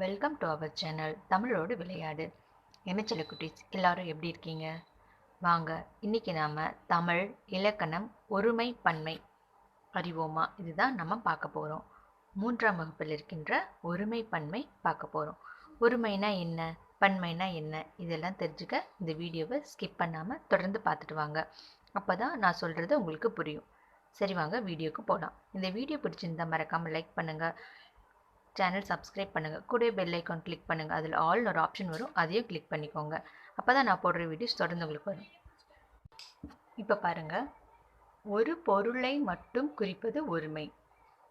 Welcome to our channel தமிழோடு விளையாடு என்ன செல்ல குட்டீஸ்? எல்லாரும் எப்படி இருக்கீங்க? வாங்க இன்னைக்கு நாம் தமிழ் இலக்கணம் ஒருமை பன்மை அறிவோமா? இதுதான் நம்ம பார்க்க போகிறோம் மூன்றாம் வகுப்பில் இருக்கின்ற ஒருமை பன்மை பார்க்க போகிறோம் ஒருமைனா என்ன? பன்மைனா என்ன? இதெல்லாம் தெரிஞ்சுக்க இந்த வீடியோவை ஸ்கிப் பண்ணாமல் தொடர்ந்து பார்த்துட்டு வாங்க. அப்போ தான் நான் சொல்கிறது உங்களுக்கு புரியும். சரி வாங்க வீடியோக்கு போகலாம் இந்த வீடியோ பிடிச்சிருந்தா மறக்காமல் லைக் பண்ணுங்கள் சேனல் சப்ஸ்கிரைப் பண்ணுங்கள் கூட பெல் ஐக்கான் கிளிக் பண்ணுங்கள் அதில் ஆல் ஒரு ஆப்ஷன் வரும். அதையும் கிளிக் பண்ணிக்கோங்க. அப்போ தான் நான் போடுற வீடியோஸ் தொடர்ந்து உங்களுக்கு வரும். இப்போ பாருங்கள் ஒரு பொருளை மட்டும் குறிப்பது ஒருமை.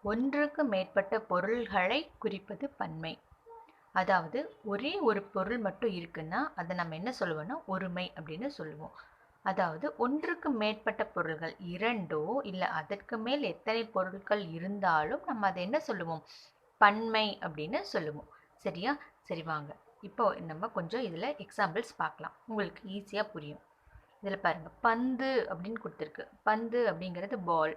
ஒன்றுக்கு மேற்பட்ட பொருள்களை குறிப்பது பன்மை. அதாவது ஒரே ஒரு பொருள் மட்டும் இருக்குன்னா அதை நம்ம என்ன சொல்லுவோம்னா ஒருமை அப்படின்னு சொல்லுவோம். அதாவது ஒன்றுக்கு மேற்பட்ட பொருள்கள் இரண்டோ இல்லை அதற்கு மேல் எத்தனை பொருட்கள் இருந்தாலும் நம்ம அதை என்ன சொல்லுவோம்? பன்மை அப்படின்னு சொல்லுவோம். சரியா? சரி வாங்க. இப்போ நம்ம கொஞ்சம் இதில் எக்ஸாம்பிள்ஸ் பார்க்கலாம். உங்களுக்கு ஈஸியாக புரியும். இதில் பாருங்கள் பந்து அப்படின்னு கொடுத்துருக்கு. பந்து அப்படிங்கிறது பால்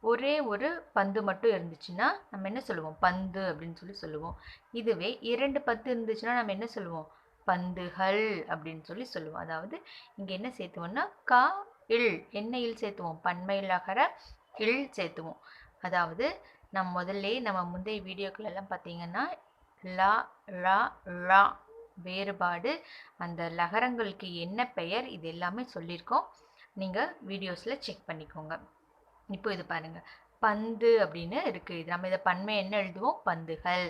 ஒரே ஒரு பந்து மட்டும் இருந்துச்சுன்னா நம்ம என்ன சொல்லுவோம்? பந்து அப்படின்னு சொல்லி சொல்லுவோம். இதுவே இரண்டு பந்து இருந்துச்சுன்னா நம்ம என்ன சொல்லுவோம்? பந்துகள் அப்படின்னு சொல்லி சொல்லுவோம். அதாவது இங்கே என்ன சேர்த்துவோம்னா கா இல். என்ன இல் சேர்த்துவோம்? பன்மையில் அகர இல் சேர்த்துவோம். அதாவது நம்ம முதல்ல நம்ம முந்தைய வீடியோக்களெல்லாம் பார்த்தீங்கன்னா லா ழா ழா வேறுபாடு அந்த லகரங்களுக்கு என்ன பெயர் இது எல்லாமே சொல்லியிருக்கோம். நீங்கள் வீடியோஸில் செக் பண்ணிக்கோங்க. இப்போ இது பாருங்கள் பந்து அப்படின்னு இருக்குது இது நம்ம இதை பன்மை என்ன எழுதுவோம்? பந்துகள்.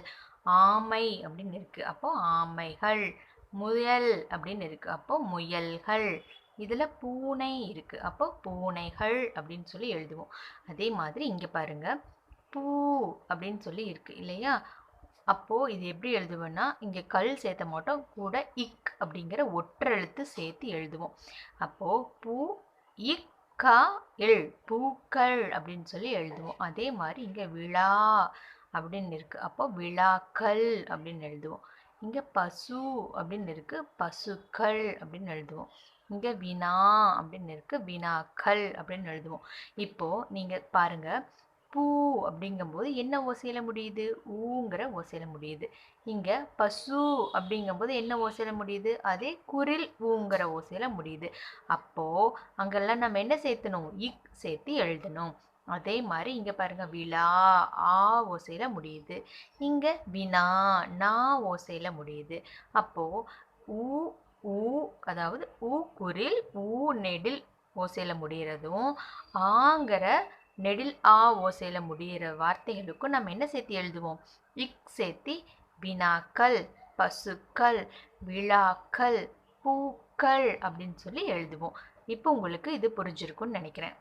ஆமை அப்படின்னு இருக்குது அப்போ ஆமைகள். முயல் அப்படின்னு இருக்குது அப்போ முயல்கள். இதில் பூனை இருக்குது அப்போ பூனைகள் அப்படின்னு சொல்லி எழுதுவோம். அதே மாதிரி இங்கே பாருங்கள் பூ அப்படின்னு சொல்லி இருக்குது இல்லையா? அப்போது இது எப்படி எழுதுவோம்னா இங்கே கல் சேர்த்த மாட்டோம் கூட இக் அப்படிங்கிற ஒற்றெழுத்து சேர்த்து எழுதுவோம். அப்போது பூ இக் கா இல் பூக்கள் அப்படின்னு சொல்லி எழுதுவோம். அதே மாதிரி இங்கே விழா அப்படின்னு இருக்குது அப்போ விழாக்கள் அப்படின்னு எழுதுவோம். இங்கே பசு அப்படின்னு இருக்குது பசுக்கள் அப்படின்னு எழுதுவோம். இங்கே வினா அப்படின்னு இருக்குது வினாக்கள் அப்படின்னு எழுதுவோம். இப்போது நீங்கள் பாருங்கள் பூ அப்படிங்கும்போது என்ன ஓசையில் முடியுது? ஊங்கிற ஓசையில் முடியுது. இங்கே பசு அப்படிங்கும்போது என்ன ஓசையில் முடியுது? அதே குரில் ஊங்கிற ஓசையில் முடியுது. அப்போது அங்கெல்லாம் நம்ம என்ன சேர்த்தணும்? இக் சேர்த்து எழுதணும். அதே மாதிரி இங்கே பாருங்கள் விழா ஆ ஓசையில் முடியுது. இங்கே வினா நா ஓசையில் முடியுது. அப்போது ஊ ஊ அதாவது ஊ குரில் ஊ நெடில் ஓசையில் முடிகிறதும் ஆங்கிற நெடில் ஆ ஓசையில் முடிகிற வார்த்தைகளுக்கும் நம்ம என்ன சேர்த்து எழுதுவோம்? இக் சேர்த்தி வினாக்கள் பசுக்கள் விழாக்கள் பூக்கள் அப்படின்னு சொல்லி எழுதுவோம். இப்போ உங்களுக்கு இது புரிஞ்சிருக்கும்னு நினைக்கிறேன்.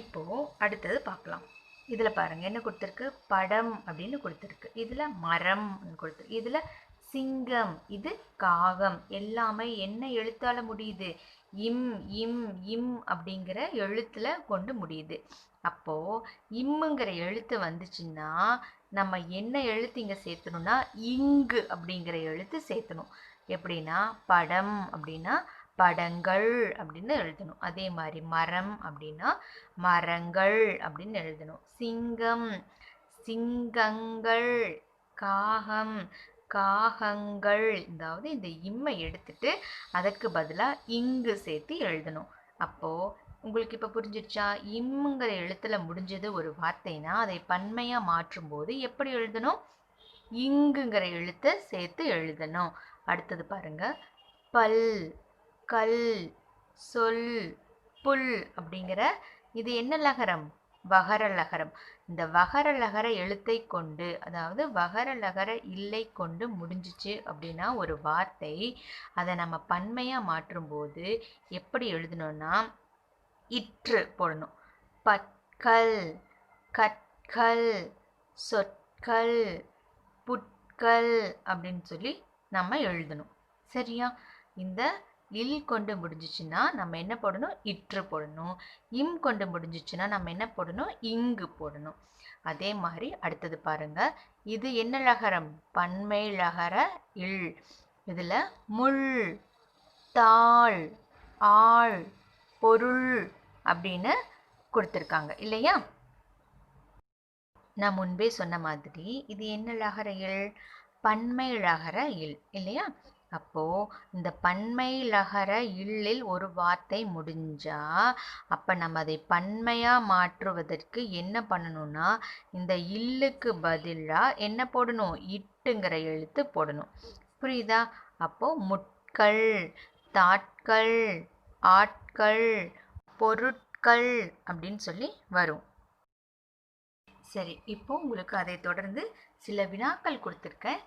இப்போ அடுத்தது பார்க்கலாம். இதில் பாருங்கள் என்ன கொடுத்துருக்கு? படம் அப்படின்னு கொடுத்துருக்கு. இதில் மரம் கொடுத்துருக்கு இதில் சிங்கம் இது காகம். எல்லாமே என்ன எழுத்தால் முடியுது? இம் இம் இம் அப்படிங்கிற எழுத்தில் கொண்டு முடியுது. அப்போது இம்முங்கிற எழுத்து வந்துச்சுன்னா நம்ம என்ன எழுத்து இங்கே சேர்த்தணும்னா இங்கு அப்படிங்கிற எழுத்து சேர்த்தணும். எப்படின்னா படம் அப்படின்னா படங்கள் அப்படின்னு எழுதணும். அதே மாதிரி மரம் அப்படின்னா மரங்கள் அப்படின்னு எழுதணும். சிங்கம் சிங்கங்கள் காகம் காகங்கள் அதாவது இந்த இம்மை எடுத்துட்டு அதற்கு பதிலாக இங்கு சேர்த்து எழுதணும். அப்போது உங்களுக்கு இப்போ புரிஞ்சிடுச்சா? இம்முங்கிற எழுத்தில் முடிஞ்சது ஒரு வார்த்தைனா அதை பன்மையாக மாற்றும்போது எப்படி எழுதணும்? இங்குங்கிற எழுத்தை சேர்த்து எழுதணும். அடுத்தது பாருங்க. பல் கல் சொல் புல் அப்படிங்கிற இது என்ன லகரம்? வகரலகரம் இந்த வகர லகர எழுத்தை கொண்டு அதாவது வகரலகர இல்லை கொண்டு முடிஞ்சிச்சு அப்படின்னா ஒரு வார்த்தை. அதை நம்ம பன்மையாக மாற்றும்போது எப்படி எழுதணும்னா இற்று போடணும். பற்கள் கற்கள் சொற்கள் புட்கள் அப்படின்னு சொல்லி நம்ம எழுதணும். சரியா? இந்த இல் கொண்டு முடிஞ்சிச்சுன்னா நம்ம என்ன போடணும்? இற்று போடணும். இம் கொண்டு முடிஞ்சிச்சுன்னா நம்ம என்ன போடணும்? இங்கு போடணும். அதே மாதிரி அடுத்தது பாருங்க. இது என்ன லகரம்? பன்மை லகர இல். இதில் முள் தாள் ஆள் பொருள் அப்படின்னு கொடுத்துருக்காங்க. இல்லையா? நான் முன்பே சொன்ன மாதிரி இது என்ன லகர இல்? பன்மை லகர இல். இல்லையா? அப்போது இந்த பன்மை லகர இல்லில் ஒரு வார்த்தை முடிஞ்சா அப்போ நம்ம அதை பன்மையாக மாற்றுவதற்கு என்ன பண்ணணும்னா இந்த இல்லுக்கு பதிலாக என்ன போடணும்? இட்டுங்கிற எழுத்து போடணும். புரியுதா? அப்போது முட்கள் தாட்கள் ஆட்கள் பொருட்கள் அப்படின்னு சொல்லி வரும். சரி இப்போ உங்களுக்கு அதை தொடர்ந்து சில வினாக்கள் கொடுத்துருக்கேன்.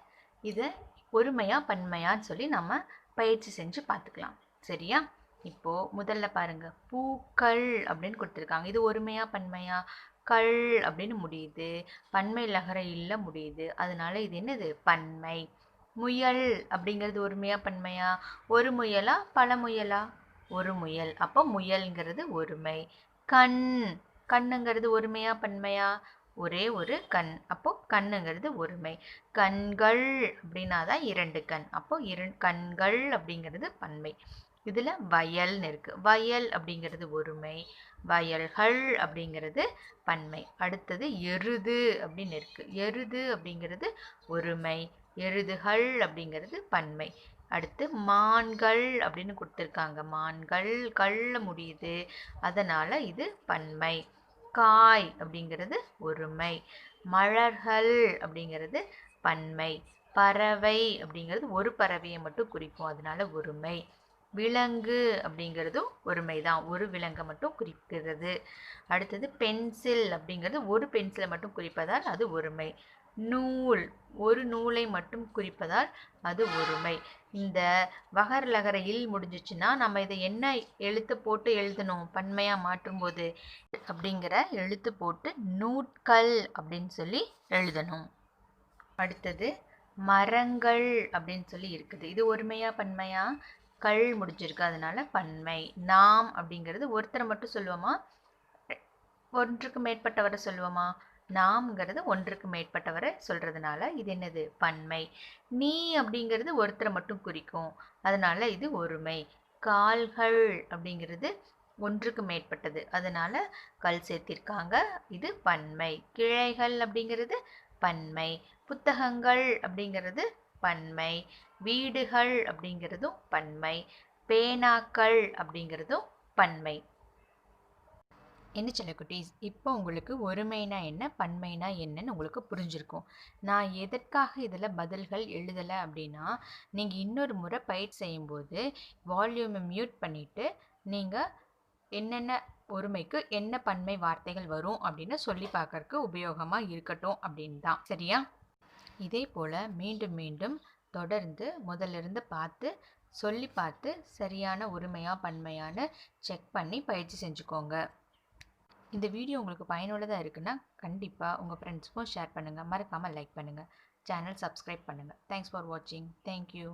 இதை ஒருமையா பன்மையான்னு சொல்லி நம்ம பயிற்சி செஞ்சு பார்த்துக்கலாம் சரியா? இப்போ முதல்ல பாருங்க. பூக்கள் அப்படின்னு கொடுத்துருக்காங்க. இது ஒருமையா பன்மையா? கள் அப்படின்னு முடியுது. பன்மை லகர இல்லை முடியுது. அதனால இது என்னது? பன்மை. முயல் அப்படிங்கிறது ஒருமையா பன்மையா? ஒரு முயலா பல முயலா? ஒரு முயல். அப்போ முயல்ங்கிறது ஒருமை. கண். கண்ணுங்கிறது ஒருமையா பன்மையா? ஒரே ஒரு கண். அப்போ கண்ணுங்கிறது ஒருமை. கண்கள் அப்படின்னா தான் இரண்டு கண். அப்போ இரு கண்கள் அப்படிங்கிறது பன்மை. இதில் வயல்னு இருக்கு. வயல் அப்படிங்கிறது ஒருமை. வயல்கள் அப்படிங்கிறது பன்மை. அடுத்தது எருது அப்படின்னு இருக்கு. எருது அப்படிங்கிறது ஒருமை. எருதுகள் அப்படிங்கிறது பன்மை. அடுத்து மான்கள் அப்படின்னு கொடுத்துருக்காங்க. மான்கள் கல்ல முடியுது. அதனால இது பன்மை. காய் அப்படிங்கிறது ஒருமை. மலர்கள் அப்படிங்கிறது பன்மை. பறவை அப்படிங்கிறது ஒரு பறவையை மட்டும் குறிக்கும் அதனால ஒருமை. விலங்கு அப்படிங்கிறதும் ஒருமை தான் ஒரு விலங்கை மட்டும் குறிக்கிறது. அடுத்தது பென்சில் அப்படிங்கிறது ஒரு பென்சிலை மட்டும் குறிப்பதால் அது ஒருமை. நூல். ஒரு நூலை மட்டும் குறிப்பதால் அது ஒருமை. இந்த வகர் லகர இல் முடிஞ்சிச்சுன்னா நம்ம இதை என்ன எழுத்து போட்டு எழுதணும்? பன்மையாக மாற்றும்போது அப்படிங்கிற எழுத்து போட்டு நூட்கள் அப்படின்னு சொல்லி எழுதணும். அடுத்தது மரங்கள் அப்படின்னு சொல்லி இருக்குது. இது ஒருமையா பன்மையா? கள் முடிஞ்சிருக்கு. அதனால பன்மை. நாம் அப்படிங்கிறது ஒருத்தரை மட்டும் சொல்லுவோமா? ஒன்றுக்கு மேற்பட்டவரை சொல்லுவோமா? நாம்ங்கிறது ஒன்றுக்கு மேற்பட்டவரை சொல்கிறதுனால இது என்னது? பன்மை. நீ அப்படிங்கிறது ஒருத்தரை மட்டும் குறிக்கும். அதனால இது ஒருமை. கால்கள் அப்படிங்கிறது ஒன்றுக்கு மேற்பட்டது. அதனால கல் சேர்த்திருக்காங்க. இது பன்மை. கிளைகள் அப்படிங்கிறது பன்மை. புத்தகங்கள் அப்படிங்கிறது பன்மை. வீடுகள் அப்படிங்கிறதும் பன்மை. பேனாக்கள் அப்படிங்கிறதும் பன்மை. என்ன சின்ன குட்டீஸ்? இப்போ உங்களுக்கு ஒருமைனா என்ன? பன்மைனா என்னன்னு உங்களுக்கு புரிஞ்சிருக்கும். நான் எதற்காக இதில் பதில்கள் எழுதலை அப்படின்னா நீங்கள் இன்னொரு முறை பயிற்சி செய்யும்போது வால்யூமை மியூட் பண்ணிவிட்டு நீங்கள் என்னென்ன ஒருமைக்கு என்ன பன்மை வார்த்தைகள் வரும் அப்படின்னு சொல்லி பார்க்கறக்கு உபயோகமாக இருக்கட்டும் அப்படின்னு தான். சரியா? இதே போல் மீண்டும் மீண்டும் தொடர்ந்து முதலிருந்து பார்த்து சொல்லி பார்த்து சரியான உரிமையாக பன்மையான செக் பண்ணி பயிற்சி செஞ்சுக்கோங்க. இந்த வீடியோ உங்களுக்கு பயனுள்ளதாக இருக்குன்னா கண்டிப்பாக உங்கள் ஃப்ரெண்ட்ஸ்க்கும் ஷேர் பண்ணுங்கள் மறக்காமல் லைக் பண்ணுங்கள் சேனல் சப்ஸ்கிரைப் பண்ணுங்கள் தேங்க்ஸ் ஃபார் வாட்சிங் தேங்க்யூ